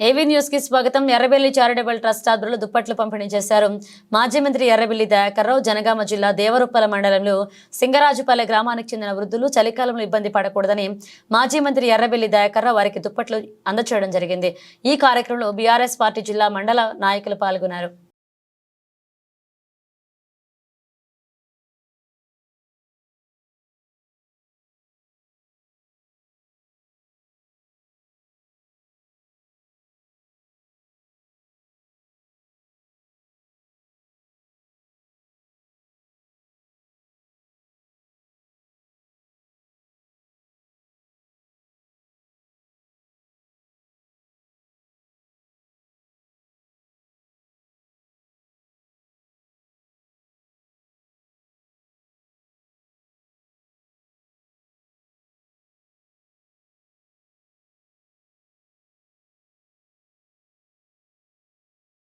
ఏవీ న్యూస్కి స్వాగతం. ఎర్రబెల్లి చారిటబుల్ ట్రస్ట్ ఆధ్వర్యంలో దుప్పట్లు పంపిణీ చేశారు. మాజీ మంత్రి ఎర్రబెల్లి దయాకర్రావు జనగామ జిల్లా దేవరుప్పల మండలంలో సింగరాజుపల్లె గ్రామానికి చెందిన వృద్ధులు చలికాలంలో ఇబ్బంది పడకూడదని మాజీ మంత్రి ఎర్రబెల్లి దయాకర్రావు వారికి దుప్పట్లు అందచేయడం జరిగింది. ఈ కార్యక్రమంలో బీఆర్ఎస్ పార్టీ జిల్లా మండల నాయకులు పాల్గొన్నారు.